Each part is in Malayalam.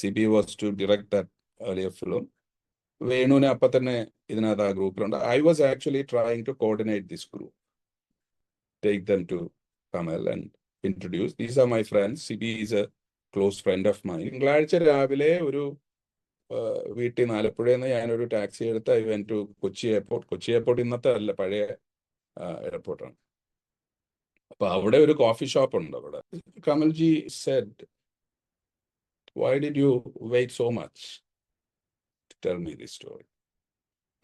C B was to direct that earlier film വേണുവിനെ അപ്പം തന്നെ ഇതിനകത്ത് ആ ഗ്രൂപ്പിലുണ്ട്. I was actually trying to coordinate this group take them to Kamal and introduce these are my friends C B is a close friend of my തിങ്കളാഴ്ച രാവിലെ ഒരു വീട്ടിൽ നിന്ന് ആലപ്പുഴയിൽ നിന്ന് ഞാനൊരു ടാക്സി എടുത്ത് I went to Kochi airport Kochi airport ഇന്നത്തെ അല്ല പഴയ എയർപോർട്ടാണ് അപ്പൊ അവിടെ ഒരു കോഫി ഷോപ്പ് ഉണ്ട് അവിടെ. Kamalji said why did you wait so much tell me the story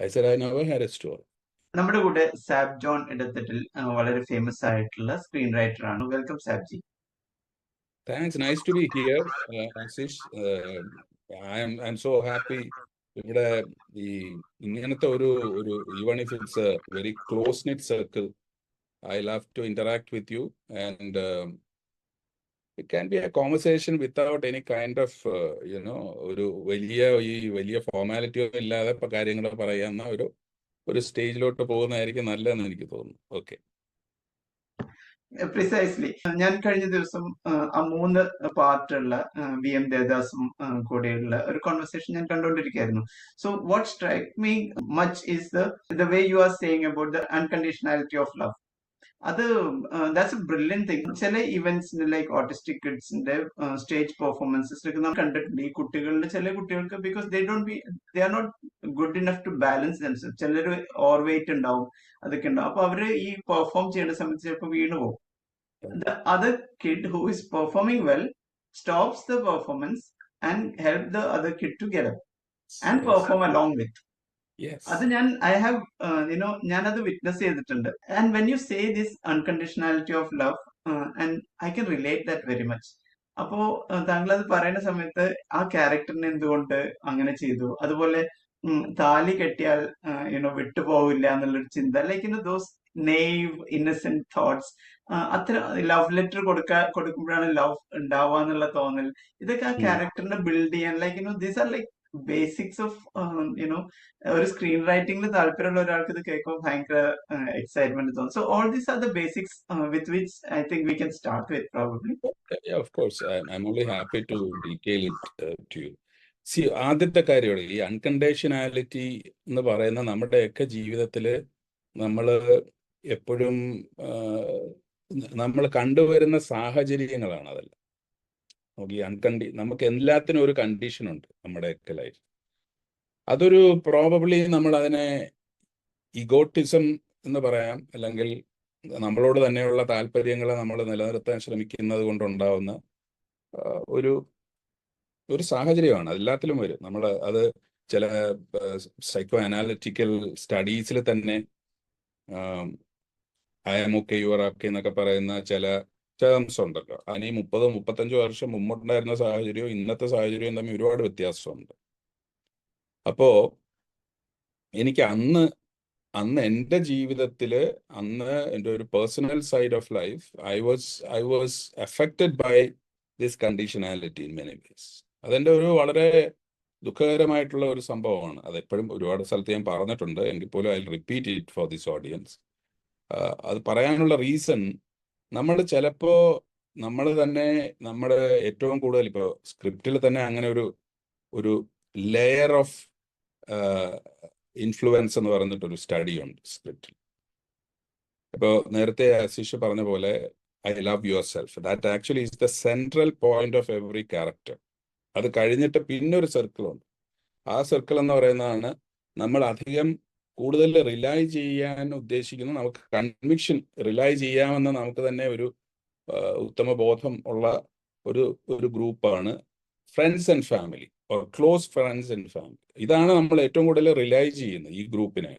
I said I never had a story നമ്മുടെ കൂടെ സാബ് ജോൺ ഇടത്തട്ടിൽ വളരെ ഫേമസ് ആയിട്ടുള്ള സ്ക്രീൻ റൈറ്റർ ആണ്. Welcome Sab ji. Thanks nice to be here Ashish. I'm I'm so happy ഇവിടെ ഈ ഇങ്ങനത്തെ ഒരു ഒരു even if it's a very close net circle I love to interact with you and it can be a conversation without any kind of you know ഒരു വലിയ ഈ വലിയ ഫോർമാലിറ്റിയോ ഇല്ലാതെ കാര്യങ്ങൾ പറയാവുന്ന ഒരു ഒരു സ്റ്റേജിലോട്ട് പോകുന്നതായിരിക്കും നല്ലതെന്ന് എനിക്ക് തോന്നുന്നു. ഓക്കെ പ്രിസൈസ്ലി ഞാൻ കഴിഞ്ഞ ദിവസം ആ മൂന്ന് പാർട്ടുള്ള വി എം ദേദാസും കൂടെയുള്ള ഒരു കോൺവെർസേഷൻ ഞാൻ കണ്ടുകൊണ്ടിരിക്കുകയായിരുന്നു. So what strike me much the the way you are saying about the unconditionality of love അത് ദാറ്റ്സ് എ ബ്രില്യൻ തിങ് ചില ഇവന്റ്സിന്റെ ലൈക്ക് ഓട്ടിസ്റ്റിക് കിഡ്സിന്റെ സ്റ്റേജ് പെർഫോമൻസസിലൊക്കെ നമ്മൾ കണ്ടിട്ടുണ്ട്. ഈ കുട്ടികളുടെ ചില കുട്ടികൾക്ക് because they don't be they are not good enough to balance thems ചിലർ ഓവർ വെയിറ്റ് ഉണ്ടാവും അതൊക്കെ ഉണ്ടാവും. അപ്പൊ അവർ ഈ പെർഫോം ചെയ്യുന്ന സമയത്ത് ചിലപ്പോൾ വീണ് പോകും. അത് kid kid who is performing well stops the performance and help the other kid to get up and perform along with. അത് ഞാൻ ഐ ഹാവ് യുനോ ഞാൻ അത് വിറ്റ്നസ് ചെയ്തിട്ടുണ്ട്. And when you say this unconditionality of love and I can relate that very much അപ്പോ താങ്കൾ അത് പറയുന്ന സമയത്ത് ആ ക്യാരക്ടറിനെ എന്തുകൊണ്ട് അങ്ങനെ ചെയ്തു? അതുപോലെ താലി കെട്ടിയാൽ യുനോ വിട്ടുപോകില്ല എന്നുള്ളൊരു ചിന്ത like in those naive innocent thoughts അത്ര ലവ് ലെറ്റർ കൊടുക്കാ കൊടുക്കുമ്പോഴാണ് ലവ് ഉണ്ടാവുക എന്നുള്ള തോന്നൽ. ഇതൊക്കെ ആ ക്യാരക്ടറിനെ ബിൽഡ് ചെയ്യാൻ like you know these are like basics of you know ഒരു സ്ക്രീൻ റൈറ്റിംഗിൽ താല്പര്യമുള്ള ഒരാൾക്ക് ഇത് കേൾക്കുമ്പോൾ ഭയങ്കര എക്സൈറ്റ്മെന്റ് തോന്നും. So all these are the basics with which I think we can start with probably C ആദ്യത്തെ കാര്യമാണ് ഈ അൺകണ്ടീഷണാലിറ്റി എന്ന് പറയുന്ന നമ്മുടെയൊക്കെ ജീവിതത്തിൽ നമ്മൾ എപ്പോഴും നമ്മൾ കണ്ടുവരുന്ന സാഹചര്യങ്ങളാണ് അതെല്ലാം. നമുക്ക് ഈ അൺകണ്ടി നമുക്ക് എല്ലാത്തിനും ഒരു കണ്ടീഷൻ ഉണ്ട് നമ്മുടെയൊക്കെ ലൈഫ് അതൊരു പ്രോബബ്ലി നമ്മൾ അതിനെ ഇഗോട്ടിസം എന്ന് പറയാം അല്ലെങ്കിൽ നമ്മളോട് തന്നെയുള്ള താല്പര്യങ്ങളെ നമ്മൾ നിലനിർത്താൻ ശ്രമിക്കുന്നത് കൊണ്ടുണ്ടാവുന്ന ഒരു ഒരു സാഹചര്യമാണ്. എല്ലാത്തിലും വരും. നമ്മൾ അത് ചില സൈക്കോ അനാലിറ്റിക്കൽ സ്റ്റഡീസിൽ തന്നെ I'm okay you are എന്നൊക്കെ പറയുന്ന ചില ടേംസ് ഉണ്ടല്ലോ അതിന് ഈ മുപ്പത് മുപ്പത്തഞ്ച് വർഷം മുമ്പുണ്ടായിരുന്ന സാഹചര്യവും ഇന്നത്തെ സാഹചര്യവും തമ്മിൽ ഒരുപാട് വ്യത്യാസമുണ്ട്. അപ്പോ എനിക്ക് അന്ന് അന്ന് എന്റെ ജീവിതത്തിൽ അന്ന് എന്റെ ഒരു personal side of life I was I was affected by this conditionality in many ways. അതെന്റെ ഒരു വളരെ ദുഃഖകരമായിട്ടുള്ള ഒരു സംഭവമാണ്. അതെപ്പോഴും ഒരുപാട് സ്ഥലത്ത് ഞാൻ പറഞ്ഞിട്ടുണ്ട്. എങ്കിൽ പോലും I repeat it for this audience. അത് പറയാനുള്ള റീസൺ നമ്മൾ ചിലപ്പോ നമ്മൾ തന്നെ നമ്മുടെ ഏറ്റവും കൂടുതൽ ഇപ്പോ സ്ക്രിപ്റ്റിൽ തന്നെ അങ്ങനെ ഒരു ഒരു ലെയർ ഓഫ് ഇൻഫ്ലുവൻസ് എന്ന് പറഞ്ഞിട്ടൊരു സ്റ്റഡി ഉണ്ട് സ്ക്രിപ്റ്റിൽ ഇപ്പോ നേരത്തെ ആശിഷ് പറഞ്ഞ പോലെ I love yourself that actually is the central point of every character അത് കഴിഞ്ഞിട്ട് പിന്നെ ഒരു സർക്കിൾ ഉണ്ട്. ആ സർക്കിൾ എന്ന് പറയുന്നതാണ് നമ്മൾ അധികം കൂടുതൽ റിലൈ ചെയ്യാൻ ഉദ്ദേശിക്കുന്ന നമുക്ക് കൺവിക്ഷൻ റിലൈ ചെയ്യാമെന്ന് നമുക്ക് തന്നെ ഒരു ഉത്തമ ബോധം ഉള്ള ഒരു ഒരു ഗ്രൂപ്പാണ് friends and family or close friends and family ഇതാണ് നമ്മൾ ഏറ്റവും കൂടുതൽ റിലൈ ചെയ്യുന്നത് ഈ ഗ്രൂപ്പിനെ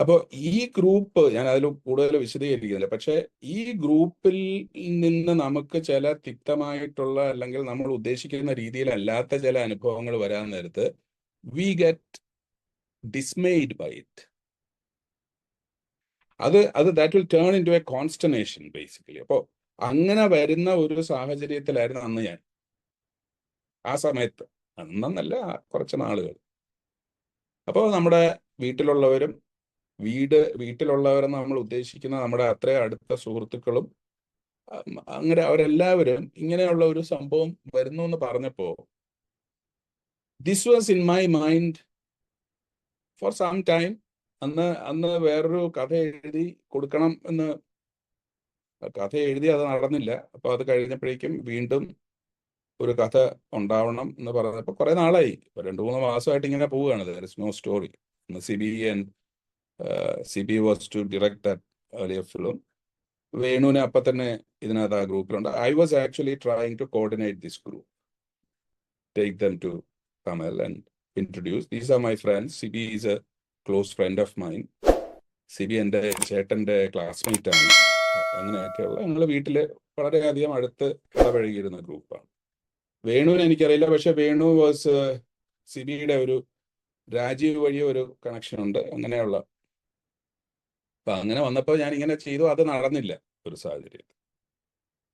അപ്പോൾ ഈ ഗ്രൂപ്പ് ഞാൻ അതിൽ കൂടുതൽ വിശദീകരിക്കുന്നില്ല. പക്ഷേ ഈ ഗ്രൂപ്പിൽ നിന്ന് നമുക്ക് ചില തിക്തമായിട്ടുള്ള അല്ലെങ്കിൽ നമ്മൾ ഉദ്ദേശിക്കുന്ന രീതിയിലല്ലാത്ത ചില അനുഭവങ്ങൾ വരാൻ നേരത്ത് we get dismayed by it. അത് അത് that will turn into a consternation basically അപ്പോൾ അങ്ങനെ വരുന്ന ഒരു സാഹചര്യത്തിലായിരുന്നു അന്ന് ഞാൻ. ആ സമയത്ത്. അന്നല്ല കുറച്ച് നാളുകൾ. അപ്പോൾ നമ്മുടെ വീട്ടിലുള്ളവരും വീട് വീട്ടിലുള്ളവരെന്ന് നമ്മൾ ഉദ്ദേശിക്കുന്ന നമ്മുടെ അത്രയും അടുത്ത സുഹൃത്തുക്കളും അങ്ങനെ അവരെല്ലാവരും ഇങ്ങനെയുള്ള ഒരു സംഭവം വരുന്നു എന്ന് പറഞ്ഞപ്പോ this was in my mind for some time അന്ന് അന്ന് വേറൊരു കഥ എഴുതി കൊടുക്കണം എന്ന് കഥ എഴുതി അത് നടന്നില്ല. അപ്പൊ അത് കഴിഞ്ഞപ്പോഴേക്കും വീണ്ടും ഒരു കഥ ഉണ്ടാവണം എന്ന് പറഞ്ഞപ്പോൾ കുറെ നാളായി. ഇപ്പൊ രണ്ടു മൂന്ന് മാസമായിട്ട് ഇങ്ങനെ പോവുകയാണ്. There is no story Sibi and Sibi was to direct that film വേണുവിനെ അപ്പൊ തന്നെ ഇതിനകത്ത് ആ ഗ്രൂപ്പിലുണ്ട്. I was actually trying to coordinate this group take them to Kamal and introduce these are my friends Sibi is a close friend of mine Sibi എന്റെ ചേട്ടന്റെ ക്ലാസ്മേറ്റ് ആണ്. അങ്ങനെയൊക്കെയുള്ള ഞങ്ങൾ വീട്ടിൽ വളരെയധികം അടുത്ത് ഇടപഴകിയിരുന്ന ഗ്രൂപ്പാണ്. വേണുവിനെ എനിക്കറിയില്ല. പക്ഷെ വേണു വാസ് സിബിയുടെ ഒരു രാജീവ് വഴി ഒരു കണക്ഷൻ ഉണ്ട്. അങ്ങനെയുള്ള. അപ്പൊ അങ്ങനെ വന്നപ്പോൾ ഞാൻ ഇങ്ങനെ ചെയ്തു. അത് നടന്നില്ല ഒരു സാഹചര്യം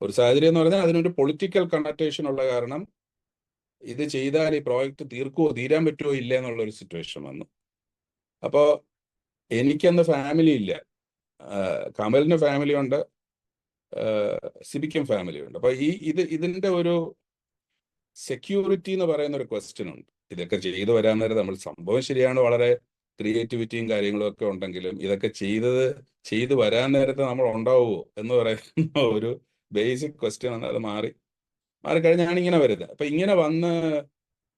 ഒരു സാഹചര്യം എന്ന് പറഞ്ഞാൽ അതിനൊരു പൊളിറ്റിക്കൽ കണക്ടേഷൻ ഉള്ള കാരണം ഇത് ചെയ്താൽ ഈ പ്രോജക്റ്റ് തീർക്കുമോ തീരാൻ പറ്റുമോ ഇല്ല എന്നുള്ള ഒരു സിറ്റുവേഷൻ വന്നു. അപ്പോൾ എനിക്കന്ന് ഫാമിലി ഇല്ല. കമലിന് ഫാമിലി ഉണ്ട്. സിബിക്കും ഫാമിലി ഉണ്ട്. അപ്പൊ ഈ ഇത് ഇതിന്റെ ഒരു സെക്യൂരിറ്റി എന്ന് പറയുന്ന ഒരു ക്വസ്റ്റ്യൻ ഉണ്ട്. ഇതൊക്കെ ചെയ്തു വരാൻ നേരം നമ്മൾ സംഭവം ശരിയാണ് വളരെ ക്രിയേറ്റിവിറ്റിയും കാര്യങ്ങളും ഒക്കെ ഉണ്ടെങ്കിലും ഇതൊക്കെ ചെയ്തത് ചെയ്തു വരാൻ നേരത്തെ നമ്മൾ ഉണ്ടാവുമോ എന്ന് പറയുന്ന ഒരു ബേസിക് ക്വസ്റ്റ്യൻ ആണ് അത് മാറി. മാറിക്കഴിഞ്ഞാണ് ഇങ്ങനെ വരുന്നത് അപ്പൊ ഇങ്ങനെ വന്ന്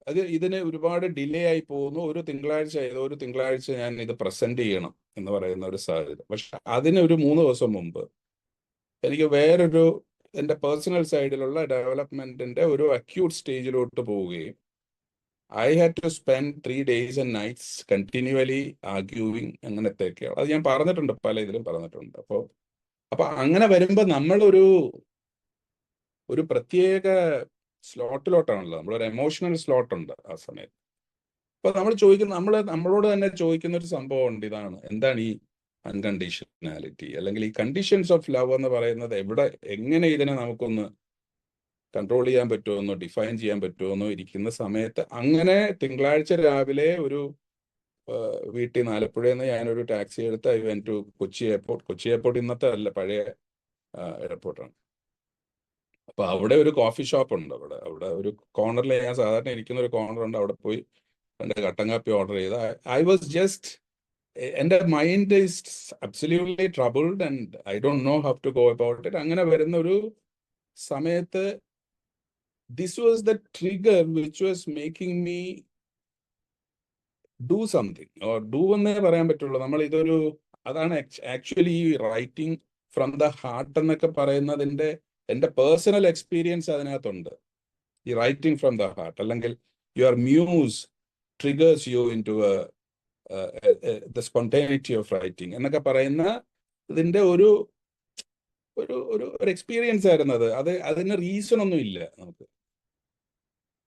അത് ഇതിന് ഒരുപാട് ഡിലേ ആയി പോകുന്നു. ഒരു തിങ്കളാഴ്ച ഏതോ ഒരു തിങ്കളാഴ്ച ഞാൻ ഇത് പ്രസന്റ് ചെയ്യണം എന്ന് പറയുന്ന ഒരു സാഹചര്യം. പക്ഷെ അതിന് ഒരു മൂന്ന് ദിവസം മുമ്പ് എനിക്ക് വേറൊരു എന്റെ പേഴ്സണൽ സൈഡിലുള്ള ഡെവലപ്മെന്റിന്റെ ഒരു അക്യൂട്ട് സ്റ്റേജിലോട്ട് പോവുകയും I had to spend three days and nights continuously arguing അങ്ങനത്തെയൊക്കെയാണ്. അത് ഞാൻ പറഞ്ഞിട്ടുണ്ട് പല ഇതിലും പറഞ്ഞിട്ടുണ്ട്. അപ്പോൾ അപ്പൊ അങ്ങനെ വരുമ്പോൾ നമ്മളൊരു ഒരു പ്രത്യേക സ്ലോട്ടിലോട്ടാണല്ലോ നമ്മളൊരു എമോഷണൽ സ്ലോട്ട് ഉണ്ട് ആ സമയത്ത്. അപ്പൊ നമ്മൾ ചോദിക്കുന്ന നമ്മൾ നമ്മളോട് തന്നെ ചോദിക്കുന്ന ഒരു സംഭവം ഉണ്ട് ഇതാണ്. എന്താണ് ഈ അൺകണ്ടീഷണാലിറ്റി അല്ലെങ്കിൽ ഈ കണ്ടീഷൻസ് ഓഫ് ലവ് എന്ന് പറയുന്നത് എവിടെ എങ്ങനെ ഇതിനെ നമുക്കൊന്ന് കൺട്രോൾ ചെയ്യാൻ പറ്റുമെന്നോ ഡിഫൈൻ ചെയ്യാൻ പറ്റുമെന്നോ ഇരിക്കുന്ന സമയത്ത് അങ്ങനെ തിങ്കളാഴ്ച രാവിലെ ഒരു വീട്ടിൽ നിന്ന് ആലപ്പുഴയിൽ നിന്ന് ഞാനൊരു ടാക്സി എടുത്ത് I went to Kochi airport Kochi airport ഇന്നത്തെ അല്ല പഴയ എയർപോർട്ടാണ് അപ്പൊ അവിടെ ഒരു കോഫി ഷോപ്പ് ഉണ്ട് അവിടെ. അവിടെ ഒരു കോർണറിൽ ഞാൻ സാധാരണ ഇരിക്കുന്ന ഒരു കോർണർ ഉണ്ട്. അവിടെ പോയി എന്റെ കട്ടൻ കാപ്പി ഓർഡർ ചെയ്ത്. ഐ വാസ് ജസ്റ്റ് എന്റെ mind is absolutely troubled and I don't know how to go about it അങ്ങനെ വരുന്ന ഒരു സമയത്ത് this was the trigger which was making me do something or do എന്നേ പറയാൻ പറ്റുള്ളൂ. നമ്മൾ ഇതൊരു അതാണ് ആക്ച്വലി ഈ റൈറ്റിംഗ് ഫ്രം ദ ഹാർട്ട് എന്നൊക്കെ പറയുന്നതിന്റെ എന്റെ പേഴ്സണൽ എക്സ്പീരിയൻസ് അതിനകത്തുണ്ട്. ഈ റൈറ്റിംഗ് ഫ്രം ദ ഹാർട്ട് അല്ലെങ്കിൽ your muse triggers you into the spontaneity of writing എന്നൊക്കെ പറയുന്ന ഇതിന്റെ ഒരു ഒരു ഒരു ഒരു എക്സ്പീരിയൻസ് ആയിരുന്നു അത്. അത് അതിന് റീസൺ ഒന്നും ഇല്ല നമുക്ക്.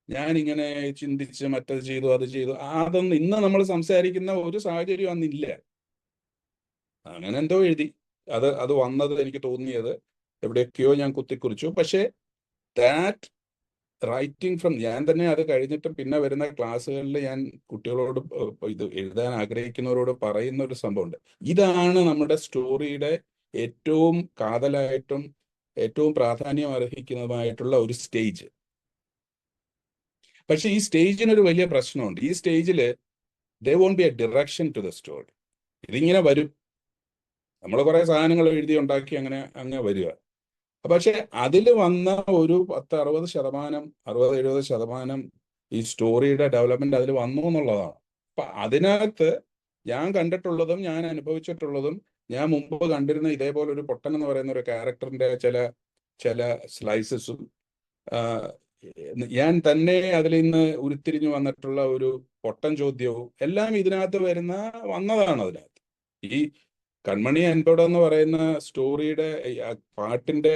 ഞാൻ ഇങ്ങനെ ചിന്തിച്ച് മറ്റത് ചെയ്തു അത് ചെയ്തു അതൊന്നും ഇന്ന് നമ്മൾ സംസാരിക്കുന്ന ഒരു സാഹചര്യം അന്നില്ല. അങ്ങനെ എന്തോ എഴുതി. അത് അത് വന്നത് എനിക്ക് തോന്നിയത്. എവിടെയൊക്കെയോ ഞാൻ കുത്തിക്കുറിച്ചു. പക്ഷേ ദാറ്റ് റൈറ്റിംഗ് ഫ്രം ഞാൻ തന്നെ അത് കഴിഞ്ഞിട്ട് പിന്നെ വരുന്ന ക്ലാസ്സുകളിൽ ഞാൻ കുട്ടികളോട് ഇത് എഴുതാൻ ആഗ്രഹിക്കുന്നവരോട് പറയുന്ന ഒരു സംഭവമുണ്ട്. ഇതാണ് നമ്മുടെ സ്റ്റോറിയുടെ ഏറ്റവും കാതലായിട്ടും ഏറ്റവും പ്രാധാന്യം അർഹിക്കുന്നതുമായിട്ടുള്ള ഒരു സ്റ്റേജ്. പക്ഷെ ഈ സ്റ്റേജിന് ഒരു വലിയ പ്രശ്നമുണ്ട്. ഈ സ്റ്റേജിൽ they won't be a direction to the story ഇതിങ്ങനെ വരും. നമ്മൾ കുറെ സാധനങ്ങൾ എഴുതി ഉണ്ടാക്കി അങ്ങനെ അങ്ങനെ വരിക. പക്ഷെ അതിൽ വന്ന ഒരു പത്ത് അറുപത് ശതമാനം അറുപത് എഴുപത് ശതമാനം ഈ സ്റ്റോറിയുടെ ഡെവലപ്മെന്റ് അതിൽ വന്നു എന്നുള്ളതാണ്. അപ്പൊ അതിനകത്ത് ഞാൻ കണ്ടിട്ടുള്ളതും ഞാൻ അനുഭവിച്ചിട്ടുള്ളതും ഞാൻ മുമ്പ് കണ്ടിരുന്ന ഇതേപോലെ ഒരു പൊട്ടൻ എന്ന് പറയുന്ന ഒരു ക്യാരക്ടറിന്റെ ചില ചില സ്ലൈസസും ഞാൻ തന്നെ അതിൽ നിന്ന് ഉരുത്തിരിഞ്ഞു വന്നിട്ടുള്ള ഒരു പൊട്ടൻ ചോദ്യവും എല്ലാം ഇതിനകത്ത് വരുന്ന വന്നതാണ് അതിനകത്ത്. ഈ കൺമണി അൻപട എന്ന് പറയുന്ന സ്റ്റോറിയുടെ പാട്ടിന്റെ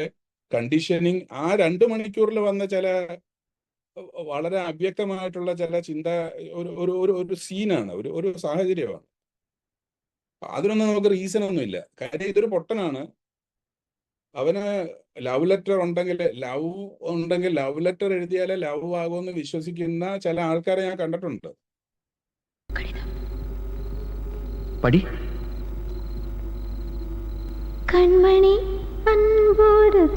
കണ്ടീഷനിങ് ആ രണ്ട് മണിക്കൂറിൽ വന്ന ചില വളരെ അവ്യക്തമായിട്ടുള്ള ചില ചിന്ത ഒരു ഒരു ഒരു സീനാണ് ഒരു ഒരു സാഹചര്യമാണ്. അതിനൊന്നും നമുക്ക് റീസൺ ഒന്നുമില്ല കാര്യം ഇതൊരു പൊട്ടനാണ്. അവന് ലവ് ലെറ്റർ ഉണ്ടെങ്കിൽ ലവ് ഉണ്ടെങ്കിൽ ലവ് ലെറ്റർ എഴുതിയാലേ ലവ് ആകുമെന്ന് വിശ്വസിക്കുന്ന ചില ആൾക്കാരെ ഞാൻ കണ്ടിട്ടുണ്ട്. പടി. കൺമണി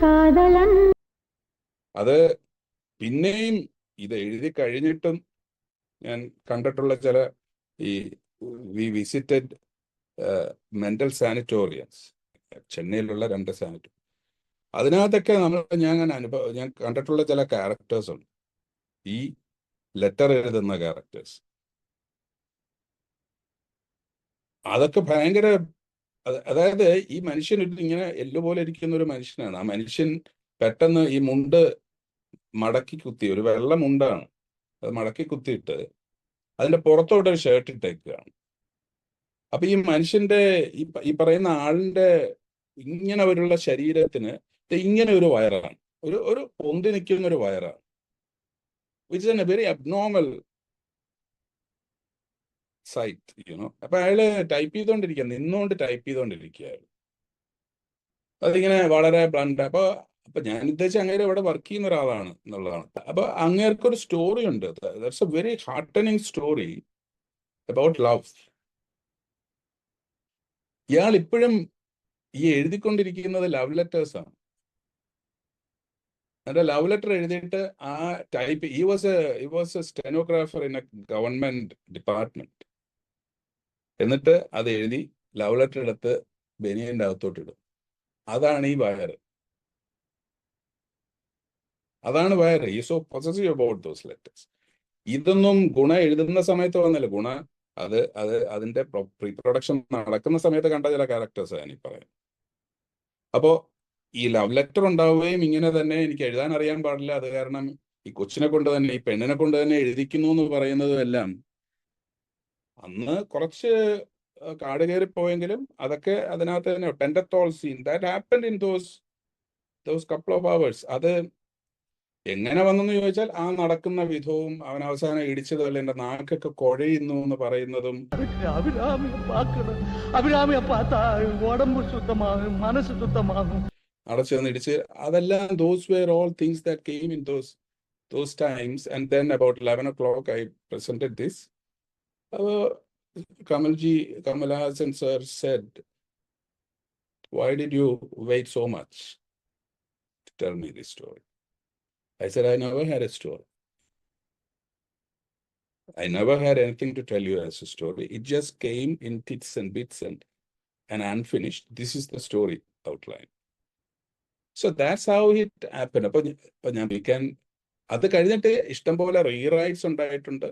കാതലൻ. അത് പിന്നെയും ഇത് എഴുതി കഴിഞ്ഞിട്ടും ഞാൻ കണ്ടിട്ടുള്ള ചില ഈ വി വിസിറ്റഡ് മെന്റൽ സാനിറ്റോറിയൻസ്. ചെന്നൈയിലുള്ള രണ്ട് സാനിറ്റോറിയം അതിനകത്തൊക്കെ നമ്മൾ ഞാൻ അനുഭവ ഞാൻ കണ്ടിട്ടുള്ള ചില ക്യാരക്ടേഴ്സ് ഉണ്ട്. ഈ ലെറ്റർ എഴുതുന്ന ക്യാരക്ടേഴ്സ് അതൊക്കെ ഭയങ്കര അതായത് ഈ മനുഷ്യൻ ഇങ്ങനെ എല്ല് പോലെ ഇരിക്കുന്ന ഒരു മനുഷ്യനാണ്. ആ മനുഷ്യൻ പെട്ടെന്ന് ഈ മുണ്ട് മടക്കി കുത്തി ഒരു വെള്ള മുണ്ടാണ്. അത് മടക്കി കുത്തിയിട്ട് അതിന്റെ പുറത്തോട്ട് ഒരു ഷർട്ട് ഇട്ടേക്കുകയാണ്. അപ്പൊ ഈ മനുഷ്യന്റെ ഈ ഈ പറയുന്ന ആളിന്റെ ഇങ്ങനെ ഒരുള്ള ശരീരത്തിന് ഇങ്ങനെ ഒരു വയറാണ്. ഒരു ഒരു പൊന്തി നിൽക്കുന്ന ഒരു വയറാണ്. Which is a very abnormal sight you know അപ്പൊ അയാൾ ടൈപ്പ് ചെയ്തോണ്ടിരിക്കുക നിന്നുകൊണ്ട് ടൈപ്പ് ചെയ്തോണ്ടിരിക്കുകയായിരുന്നു അതിങ്ങനെ വളരെ ബ്ലണ്ട് അപ്പൊ അപ്പൊ ഞാൻ ഉദ്ദേശിച്ച അങ്ങേര് ഇവിടെ വർക്ക് ചെയ്യുന്ന ഒരാളാണ് എന്നുള്ളതാണ്. അപ്പൊ അങ്ങേർക്ക് ഒരു സ്റ്റോറി ഉണ്ട്. That's a very heartening story about love ഇയാൾ ഇപ്പോഴും ഈ എഴുതിക്കൊണ്ടിരിക്കുന്നത് ലവ് ലെറ്റേഴ്സ് ആണ്. എന്റെ ലവ് ലെറ്റർ എഴുതിയിട്ട് ആ type he was he was a stenographer in a government department എന്നിട്ട് അത് എഴുതി ലവ് ലെറ്റർ എടുത്ത് അകത്തോട്ട് ഇടും. അതാണ് ഈ വയർ അതാണ് wire he so possessive about those letters ഇതൊന്നും ഗുണ എഴുതുന്ന സമയത്ത് വന്നില്ല. ഗുണ അത് അത് അതിന്റെ പ്രീ പ്രൊഡക്ഷൻ നടക്കുന്ന സമയത്ത് കണ്ട ചില ക്യാരക്ടേഴ്സ് ഞാൻ ഈ പറയാം അപ്പോ ഈ ലവ് ലെറ്റർ ഉണ്ടാവുകയും ഇങ്ങനെ തന്നെ എനിക്ക് എഴുതാൻ അറിയാൻ പാടില്ല. അത് കാരണം ഈ കൊച്ചിനെ കൊണ്ട് തന്നെ ഈ പെണ്ണിനെ കൊണ്ട് തന്നെ എഴുതിക്കുന്നു എന്ന് പറയുന്നതും എല്ലാം അന്ന് കുറച്ച് കാട് കയറിപ്പോയെങ്കിലും അതൊക്കെ അതിനകത്ത് തന്നെ ടെൻഡത്തോൾ scene that happen in those those couple of hours അത് എങ്ങനെ വന്നെന്ന് ചോദിച്ചാൽ ആ നടക്കുന്ന വിധവും അവൻ അവസാനം ഇടിച്ചതല്ല എന്റെ നാക്കൊക്കെ കുഴയുന്നു എന്ന് പറയുന്നതും. മനസ്സ് അടച്ചു വന്ന് ഇടിച്ച് അതെല്ലാം those were all things that came in those those times and then about eleven o'clock I presented this Uh, Kamalji, Kamala Hassan sir said, why did you wait so much to tell me this story? I said, I never had a story. I never had anything to tell you as a story. It just came in tits and bits and, and unfinished. This is the story outline. So that's how it happened. അപ്പോൾ ഞാൻ വി ക്യാൻ അത് കഴിഞ്ഞിട്ട് ഇഷ്ടംപോലെ റീറൈറ്റ്സ് ഉണ്ടായിട്ടുണ്ട്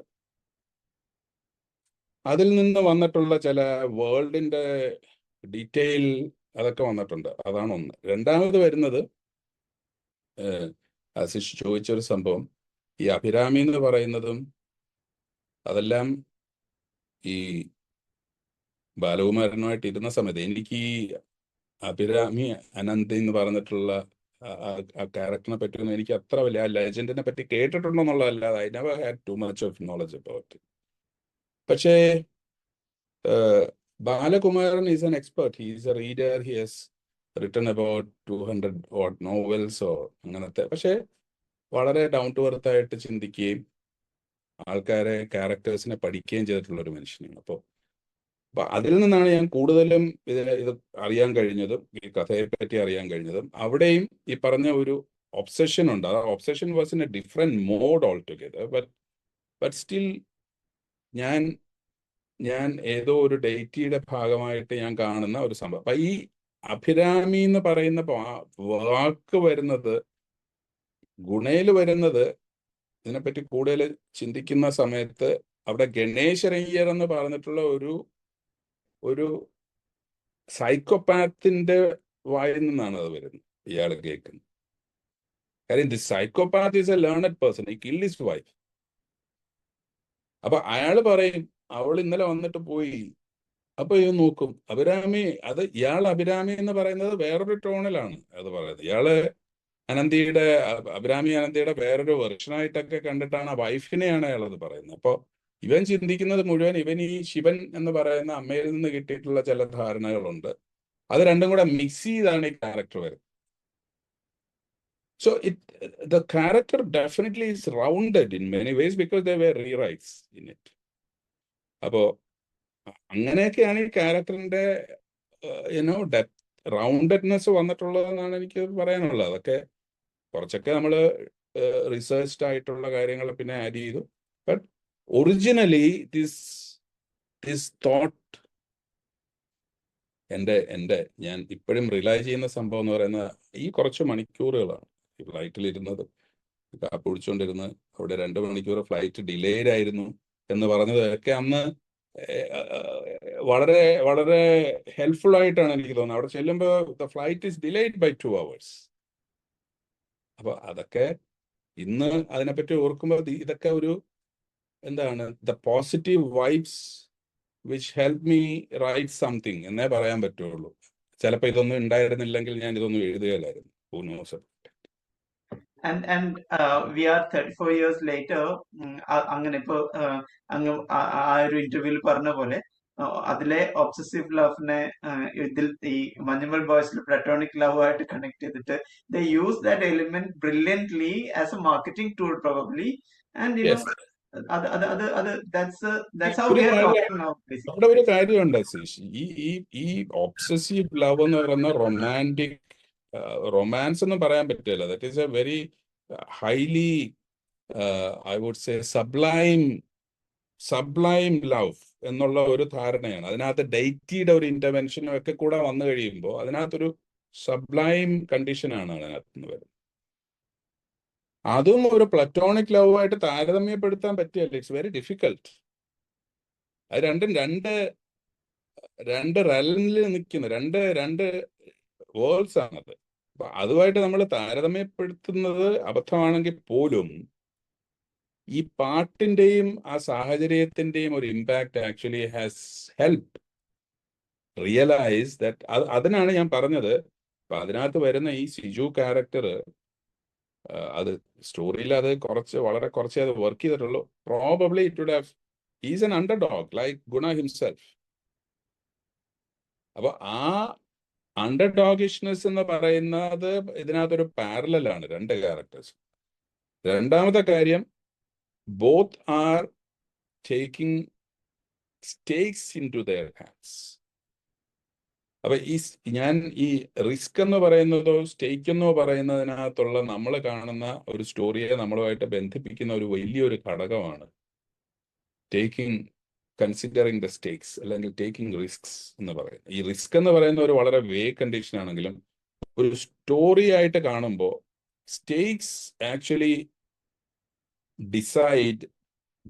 അതിൽ നിന്ന് വന്നിട്ടുള്ള ചില വേൾഡിന്റെ ഡീറ്റെയിൽ അതൊക്കെ വന്നിട്ടുണ്ട്. അതാണ് ഒന്ന്. രണ്ടാമത് വരുന്നത് ആശിഷ് ചോദിച്ചൊരു സംഭവം. ഈ അഭിരാമി എന്ന് പറയുന്നതും അതെല്ലാം ഈ ബാലകുമാരനുമായിട്ട് ഇരുന്ന സമയത്ത് എനിക്ക് ഈ അഭിരാമി അനന്ത് എന്ന് പറഞ്ഞിട്ടുള്ള ആ ക്യാരക്ടറിനെ പറ്റിയൊന്നും എനിക്ക് അത്ര വലിയ ആ ലെജൻഡിനെ പറ്റി കേട്ടിട്ടുണ്ടോ എന്നുള്ളതല്ലാതെ I never had too much of knowledge about പക്ഷേ Balakumaran is an expert he's a reader he has written about two hundred odd നോവൽസോ അങ്ങനത്തെ. പക്ഷേ വളരെ ഡൗൺ ടു എർത്ത് ആയിട്ട് ചിന്തിക്കുകയും ആൾക്കാരെ ക്യാരക്ടേഴ്സിനെ പഠിക്കുകയും ചെയ്തിട്ടുള്ള ഒരു മനുഷ്യനാണ് അപ്പോൾ അപ്പൊ അതിൽ നിന്നാണ് ഞാൻ കൂടുതലും ഇതിനെ ഇത് അറിയാൻ കഴിഞ്ഞതും ഈ കഥയെ പറ്റി അറിയാൻ കഴിഞ്ഞതും. അവിടെയും ഈ പറഞ്ഞ ഒരു ഒബ്സഷൻ ഉണ്ട്. ആ obsession was in a different mode altogether but but still ഞാൻ ഞാൻ ഏതോ ഒരു ഡേറ്റിയുടെ ഭാഗമായിട്ട് ഞാൻ കാണുന്ന ഒരു സംഭവം. അപ്പൊ ഈ അഭിരാമി എന്ന് പറയുന്ന വാക്ക് വരുന്നത് ഗുണയിൽ വരുന്നത് ഇതിനെപ്പറ്റി കൂടുതൽ ചിന്തിക്കുന്ന സമയത്ത് അവിടെ ഗണേശരയ്യർ എന്ന് പറഞ്ഞിട്ടുള്ള ഒരു ഒരു സൈക്കോപാത്തിന്റെ വായിൽ നിന്നാണ് അത് വരുന്നത് ഇയാൾ കേൾക്കുന്നത്. കാര്യം the psychopath is a learned person. He kill his wife അപ്പൊ അയാൾ പറയും അവൾ ഇന്നലെ വന്നിട്ട് പോയി. അപ്പൊ ഇത് നോക്കും അഭിരാമി അത് ഇയാൾ അഭിരാമി എന്ന് പറയുന്നത് വേറൊരു ടോണിലാണ് അത് പറയുന്നത്. ഇയാൾ അനന്തിയുടെ അഭിരാമി അനന്തിയുടെ വേറൊരു വെർഷനായിട്ടൊക്കെ കണ്ടിട്ടാണ് വൈഫിനെയാണ് അയാളത് പറയുന്നത്. അപ്പൊ ഇവൻ ചിന്തിക്കുന്നത് മുഴുവൻ ഇവൻ ഈ ശിവൻ എന്ന് പറയുന്ന അമ്മയിൽ നിന്ന് കിട്ടിയിട്ടുള്ള ചില ധാരണകളുണ്ട്. അത് രണ്ടും കൂടെ മിക്സ് ചെയ്താണ് ഈ ക്യാരക്ടർ വരുന്നത്. So it the character definitely is rounded in many ways because there were rewrites in it. അപ്പോ അങ്ങനെയൊക്കെയാണ് ഈ ക്യാരക്ടറിന്റെ യുനോ ഡെപ്ത് റൗണ്ടഡ്നെസ് വന്നിട്ടുള്ളതെന്നാണ് എനിക്ക് പറയാനുള്ളത്. അതൊക്കെ കുറച്ചൊക്കെ നമ്മൾ റിസർച്ച്ഡ് ആയിട്ടുള്ള കാര്യങ്ങൾ പിന്നെ ആഡ് ചെയ്തു. But originally this this thought എന്റെ എന്റെ ഞാൻ ഇപ്പോഴും റിലൈ ചെയ്യുന്ന സംഭവം എന്ന് പറയുന്നത് ഈ കുറച്ച് മണിക്കൂറുകളാണ്. ഫ്ലൈറ്റിലിരുന്നത്. കാപ്പ് കുടിച്ചുകൊണ്ടിരുന്ന് അവിടെ രണ്ട് മണിക്കൂർ ഫ്ലൈറ്റ് ഡിലേഡ് ആയിരുന്നു എന്ന് പറഞ്ഞതൊക്കെ അന്ന് വളരെ വളരെ ഹെൽപ്ഫുൾ ആയിട്ടാണ് എനിക്ക് തോന്നുന്നത്. അവിടെ ചെല്ലുമ്പോൾ the flight is delayed by two hours. അപ്പൊ അതൊക്കെ ഇന്ന് അതിനെപ്പറ്റി ഓർക്കുമ്പോൾ ഇതൊക്കെ ഒരു എന്താണ് the positive vibes which help me write something എന്നേ പറയാൻ പറ്റുള്ളൂ. ചിലപ്പോൾ ഇതൊന്നും ഉണ്ടായിരുന്നില്ലെങ്കിൽ ഞാൻ ഇതൊന്നും എഴുതുകയില്ലായിരുന്നു. Poorna knows about and we are thirty four years 34 years later ഉം, അ- അങ്ങനെ ഇപ്പൊ uh, അങ്ങ് ആ- ഒരു ഇന്റർവ്യൂവിൽ പറഞ്ഞ പോലെ അതിലെ ഒബ്സസീവ് ലവിനെ ഇതിൽ ഈ മഞ്ഞുമൽ ബോയ്സിൽ പ്ലറ്റോണിക് ലവ് ആയിട്ട് കണക്ട് ചെയ്തിട്ട് the use that element brilliantly as a marketing tool probably and അത് അത് അത് അത് that's that's how we are talking now അവിടെ ഒരു കാര്യമുണ്ട് സീഷ് ഈ ഈ ഈ ഒബ്സസീവ് ലവ് എന്ന് പറയുന്ന റൊമാന്റിക് റൊമാൻസ് എന്ന് പറയാൻ പറ്റില്ല. That is a very highly I would say sublime sublime love എന്നുള്ള ഒരു ധാരണയാണ്. അതിനകത്ത് ഡൈറ്റിയുടെ ഒരു ഇന്റർവെൻഷനും ഒക്കെ കൂടെ വന്നു കഴിയുമ്പോൾ അതിനകത്തൊരു സബ്ലൈം കണ്ടീഷനാണ് അതിനകത്ത് നിന്ന് വരുന്നത്. അതും ഒരു പ്ലറ്റോണിക് ലവുമായിട്ട് താരതമ്യപ്പെടുത്താൻ പറ്റിയല്ല. ഇറ്റ്സ് വെരി ഡിഫിക്കൽട്ട് അത് രണ്ടും രണ്ട് രണ്ട് റെലിൽ നിൽക്കുന്ന. രണ്ട് രണ്ട് വേൾഡ്സ് ആണത് അതുമായിട്ട് നമ്മൾ താരതമ്യപ്പെടുത്തുന്നത് അബദ്ധമാണെങ്കിൽ പോലും ഈ പാട്ടിന്റെയും ആ സാഹചര്യത്തിന്റെയും ഒരു impact actually has help realise that അതിനാണ് ഞാൻ പറഞ്ഞത്. അപ്പൊ അതിനകത്ത് വരുന്ന ഈ സിജു ക്യാരക്ടർ അത് സ്റ്റോറിയിൽ അത് കുറച്ച് വളരെ കുറച്ചേ അത് വർക്ക് ചെയ്തിട്ടുള്ളൂ. Probably it would have is an underdog like Guna himself അപ്പൊ ആ അണ്ടർ ഡോഗിഷ്നസ് എന്ന് പറയുന്നത് ഇതിനകത്തൊരു പാരലാണ് രണ്ട് ക്യാരക്ടേഴ്സ് രണ്ടാമത്തെ കാര്യം both are taking stakes in two hands അപ്പൊ ഈ ഞാൻ ഈ റിസ്ക് എന്ന് പറയുന്നതോ സ്റ്റേക്ക് എന്നോ പറയുന്നതിനകത്തുള്ള നമ്മൾ കാണുന്ന ഒരു സ്റ്റോറിയെ നമ്മളുമായിട്ട് ബന്ധിപ്പിക്കുന്ന ഒരു വലിയൊരു ഘടകമാണ് ടേക്കിംഗ് കൺസിഡറിങ് ദ സ്റ്റേക്സ് അല്ലെങ്കിൽ ടേക്കിംഗ് റിസ്ക്സ് എന്ന് പറയും ഈ റിസ്ക് എന്ന് പറയുന്ന ഒരു വളരെ വേ കണ്ടീഷൻ ആണെങ്കിലും ഒരു സ്റ്റോറി ആയിട്ട് കാണുമ്പോൾ stakes actually decide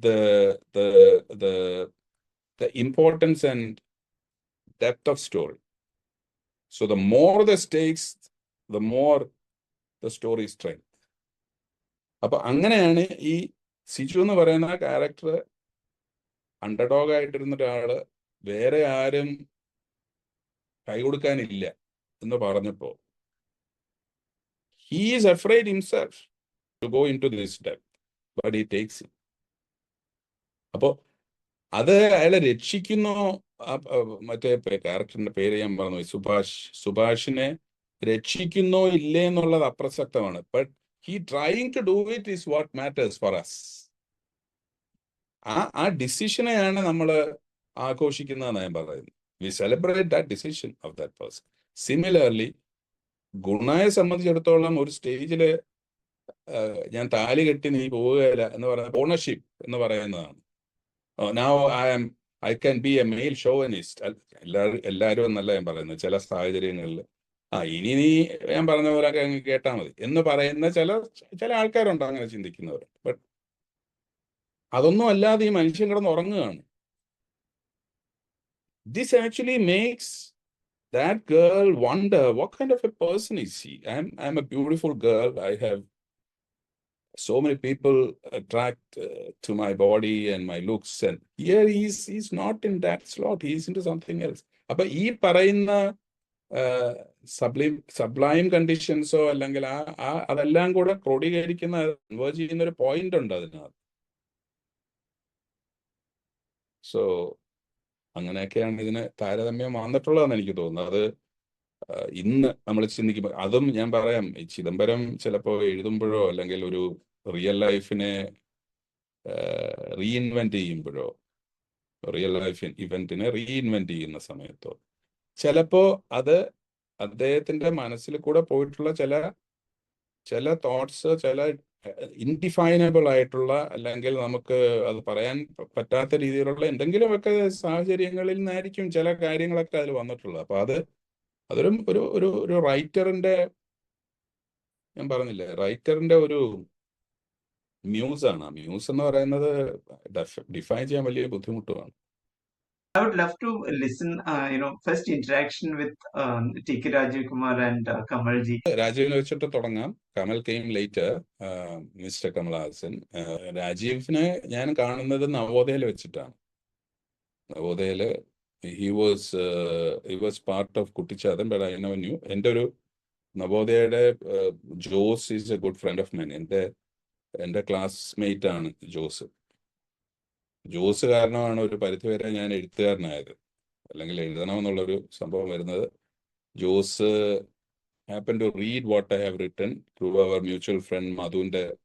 the the the the importance and depth of story so the more the stakes the more the story strength അപ്പൊ അങ്ങനെയാണ് ഈ സിജു എന്ന് പറയുന്ന ക്യാരക്ടർ അണ്ടർഡോഗ് ആയിട്ടിരുന്ന ഒരാൾ വേറെ ആരും കൈ കൊടുക്കാനില്ല എന്ന് പറഞ്ഞപ്പോ he's afraid himself to go into this depth but he takes അപ്പോ അത് അയാളെ രക്ഷിക്കുന്നോ. മറ്റേ ക്യാരക്ടറിന്റെ പേര് ഞാൻ പറഞ്ഞു സുഭാഷ് സുഭാഷിനെ രക്ഷിക്കുന്നോ ഇല്ലേ എന്നുള്ളത് അപ്രസക്തമാണ്. But he trying to do it is what matters for us ആ ആ ഡിസിഷനെയാണ് നമ്മൾ ആഘോഷിക്കുന്നതെന്ന് ഞാൻ പറയുന്നത്. We celebrate that decision of that person similarly ഗുണയെ സംബന്ധിച്ചിടത്തോളം ഒരു സ്റ്റേജിൽ ഞാൻ താലി കെട്ടി നീ പോവുകയില്ല എന്ന് പറയുന്നത് ഓണർഷിപ്പ് എന്ന് പറയുന്നതാണ്. Now I am I can be a male chauvinist എല്ലാവരും എല്ലാവരും എന്നല്ല ഞാൻ പറയുന്നത്. ചില സാഹചര്യങ്ങളിൽ ആ ഇനി നീ ഞാൻ പറഞ്ഞ പോലെ കേട്ടാൽ മതി എന്ന് പറയുന്ന ചില ചില ആൾക്കാരുണ്ട് അങ്ങനെ ചിന്തിക്കുന്നവർ ബട്ട് അതൊന്നും അല്ലാതെ ഈ മനുഷ്യൻ കിടന്ന് ഉറങ്ങുകയാണ് this actually makes that girl wonder what kind of a person is she i'm i'm a beautiful girl i have so many people attract uh, to my body and my looks and here he's he's not in that slot he's into something else അപ്പൊ ഈ പറയുന്ന സബ്ലൈം സബ്ലൈം കണ്ടീഷൻസോ അല്ലെങ്കിൽ ആ ആ അതെല്ലാം കൂടെ ക്രോഡീകരിക്കുന്ന ചെയ്യുന്ന ഒരു പോയിന്റ് ഉണ്ട് അതിനകത്ത് സോ അങ്ങനെയൊക്കെയാണ് ഇതിന് താരതമ്യം വന്നിട്ടുള്ളതെന്ന് എനിക്ക് തോന്നുന്നത് അത് ഇന്ന് നമ്മൾ ചിന്തിക്കുമ്പോൾ അതും ഞാൻ പറയാം. ചിദംബരം ചിലപ്പോൾ എഴുതുമ്പോഴോ അല്ലെങ്കിൽ ഒരു റിയൽ ലൈഫിനെ റീഇൻവെന്റ് ചെയ്യുമ്പോഴോ റിയൽ ലൈഫ് ഇവന്റിനെ റീഇൻവെന്റ് ചെയ്യുന്ന സമയത്തോ ചിലപ്പോ അത് അദ്ദേഹത്തിന്റെ മനസ്സിൽ കൂടെ പോയിട്ടുള്ള ചില ചില തോട്ട്സ് ചില ഇൻഡിഫൈനബിൾ ആയിട്ടുള്ള അല്ലെങ്കിൽ നമുക്ക് അത് പറയാൻ പറ്റാത്ത രീതിയിലുള്ള എന്തെങ്കിലുമൊക്കെ സാഹചര്യങ്ങളിൽ നിന്നായിരിക്കും ചില കാര്യങ്ങളൊക്കെ അതിൽ വന്നിട്ടുള്ളത്. അപ്പൊ അത് അതൊരു ഒരു ഒരു ഒരു റൈറ്ററിന്റെ ഞാൻ പറഞ്ഞില്ലേ റൈറ്ററിന്റെ ഒരു മ്യൂസാണ്. ആ മ്യൂസ് എന്ന് പറയുന്നത് ഡിഫൈൻ ചെയ്യാൻ വലിയ ബുദ്ധിമുട്ടുമാണ്. I would love to listen, uh, you know, first interaction with um, T.K. Rajiv Kumar and uh, Kamalji. രാജീവിനെ വെച്ചിട്ട് തുടങ്ങാം. Kamal came later mister Kamal Haasan. രാജീവിനെ ഞാൻ കാണുന്നത് നവോദയയിൽ വെച്ചിട്ടാണ്. നവോദയയിൽ he was he was part of Kuttichathan but I know new എന്റെ ഒരു നവോദയയുടെ Jose is a good friend of mine എന്റെ എന്റെ ക്ലാസ്മേറ്റ് ആണ് ജോസ്. ജോസ് കാരണമാണ് ഒരു പരിധിവരെ ഞാൻ എഴുത്തുകാരനായത്. അല്ലെങ്കിൽ എഴുതണമെന്നുള്ളൊരു സംഭവം വരുന്നത്. Jose happen to read what I have written through our mutual friend മധുവിന്റെ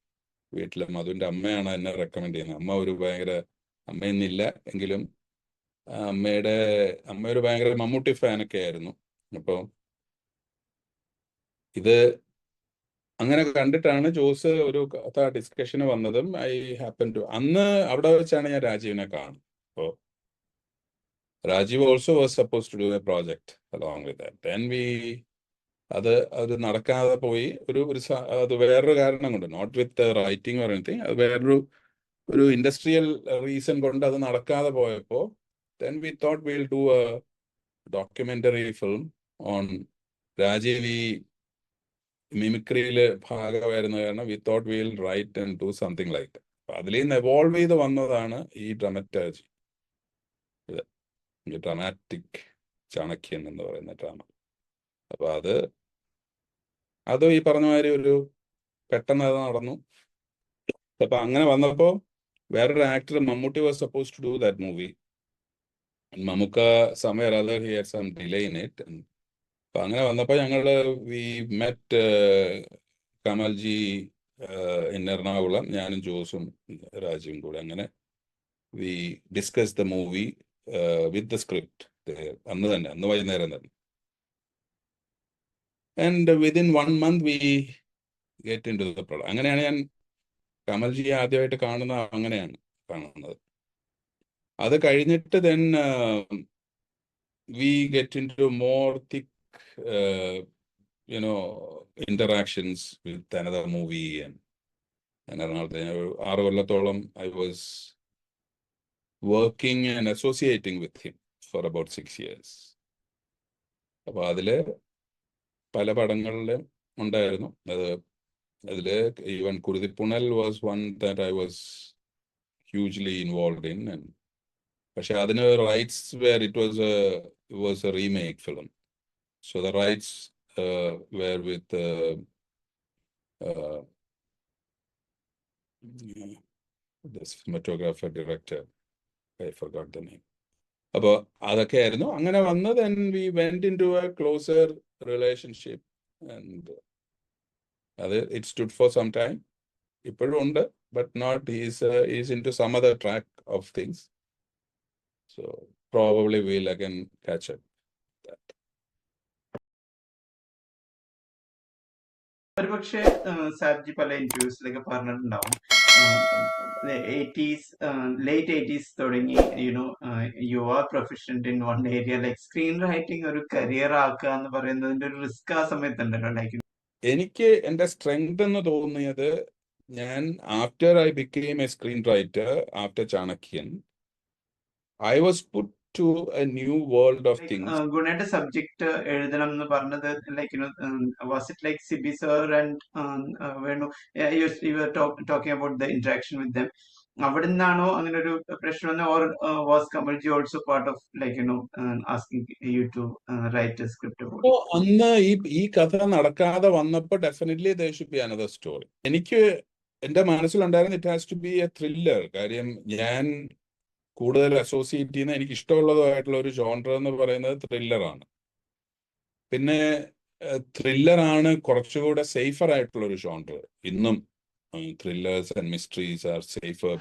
വീട്ടിലെ മധുവിന്റെ അമ്മയാണ് എന്നെ റെക്കമെൻഡ് ചെയ്യുന്നത്. അമ്മ ഒരു ഭയങ്കര അമ്മയെന്നില്ല എങ്കിലും അമ്മയുടെ അമ്മ ഒരു ഭയങ്കര മമ്മൂട്ടി ഫാനൊക്കെ ആയിരുന്നു. അപ്പോൾ ഇത് അങ്ങനെ കണ്ടിട്ടാണ് ജോസ് ഒരു കഥ ഡിസ്കഷന് വന്നതും ഐ ഹാപ്പൻ ടു അന്ന് അവിടെ വെച്ചാണ് ഞാൻ രാജീവിനെ കാണുന്നത്. അപ്പോൾ Rajeev also was suppose to do a project along with then we അത് അത് നടക്കാതെ പോയി ഒരു ഒരു അത് വേറൊരു കാരണം കൊണ്ട് not with writing or anything അത് വേറൊരു ഒരു ഇൻഡസ്ട്രിയൽ റീസൺ കൊണ്ട് അത് നടക്കാതെ പോയപ്പോൾ then we thought will do a documentary film on Rajeev മിമിക്രിയിൽ ഭാഗമായിരുന്ന കാരണം we thought will write and do something like അതിൽ നിന്ന് എവോൾവ് ചെയ്ത് വന്നതാണ് ഈ ഡ്രമറ്റാജി ഇത് ഡ്രമാറ്റിക് ചാണക്യൻ എന്ന് പറയുന്ന ഡ്രാമ അപ്പൊ അത് അതും ഈ പറഞ്ഞ മാതിരി ഒരു പെട്ടെന്ന് അത് നടന്നു. അപ്പൊ അങ്ങനെ വന്നപ്പോ വേറൊരു actor Mammootty was suppose to do that movie Mammukka സമയം rather here some delay in it അപ്പൊ അങ്ങനെ വന്നപ്പോ ഞങ്ങൾ വി മെറ്റ് കമൽജി എറണാകുളം ഞാനും ജോസും രാജുവും കൂടെ അങ്ങനെ we discuss the movie with the script. അന്ന് തന്നെ അന്ന് വൈകുന്നേരം തന്നെ. And within one month we get into the product അങ്ങനെയാണ് ഞാൻ കമൽജി ആദ്യമായിട്ട് കാണുന്ന അങ്ങനെയാണ് കാണുന്നത്. അത് കഴിഞ്ഞിട്ട് then we get into more thick you know interactions with another movie ഞാൻ എറണാകുളത്ത് ഞാൻ ആറ് കൊല്ലത്തോളം I was working and associating with him for about six years അപ്പൊ അതിൽ പല പടങ്ങളിലും ഉണ്ടായിരുന്നു. അത് അതിൽ even Kuruthipunal was one that I was hugely involve in പക്ഷെ അതിന് rights were it was was a remake film so the rights were with the cinematographer director. I forgot the name. അപ്പോൾ അതൊക്കെ ആയിരുന്നു. അങ്ങനെ വന്ന് then we went into a closer relationship and അത് it stood for some time ഇപ്പോഴും ഉണ്ട് but not is is into some other track of things so probably will again catch up ഒരുപക്ഷെ സാബ്ജി പല ഇന്റർവ്യൂസിലൊക്കെ പറഞ്ഞിട്ടുണ്ടാവും. എയ്റ്റീസ് ലേറ്റ് എയ്റ്റീസ് തുടങ്ങി you know you are professional in one area like screen writing ഒരു കരിയർ ആക്കുക എന്ന് പറയുന്നതിന്റെ ഒരു റിസ്ക് ആ സമയത്തുണ്ടല്ലോ ലൈക്ക് എനിക്ക് എന്റെ സ്ട്രെങ്ത് എന്ന് തോന്നിയത് ഞാൻ after I became a screen writer after Chanakyan I was put to a new world of things ഗുണയുടെ subject എഴുതണം എന്ന് പറഞ്ഞത് like was it like Sibi sir and Venu you talking about the interaction with them അവിടെ നിന്നാണോ അങ്ങനെ ഒരു പ്രശ്നം or was Kamalji also part of like you know asking you to write script അപ്പോ അന്ന് ഈ ഈ കഥ നടക്കാതെ വന്നപ്പോൾ definitely they should be another story എനിക്ക് എന്റെ മനസ്സിലുണ്ടായിരുന്ന it has to be a thriller കാര്യം ഞാൻ കൂടുതൽ അസോസിയേറ്റ് ചെയ്യുന്ന എനിക്ക് ഇഷ്ടമുള്ളതായിട്ടുള്ള ഒരു ജോൺഡർ എന്ന് പറയുന്നത് ത്രില്ലറാണ് പിന്നെ ത്രില്ലറാണ് കുറച്ചുകൂടെ സേഫർ ആയിട്ടുള്ള ഒരു ജോൺഡർ ഇന്നും thrillers and mysteries are safer